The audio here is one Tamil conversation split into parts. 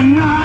Anna.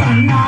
பண்ணா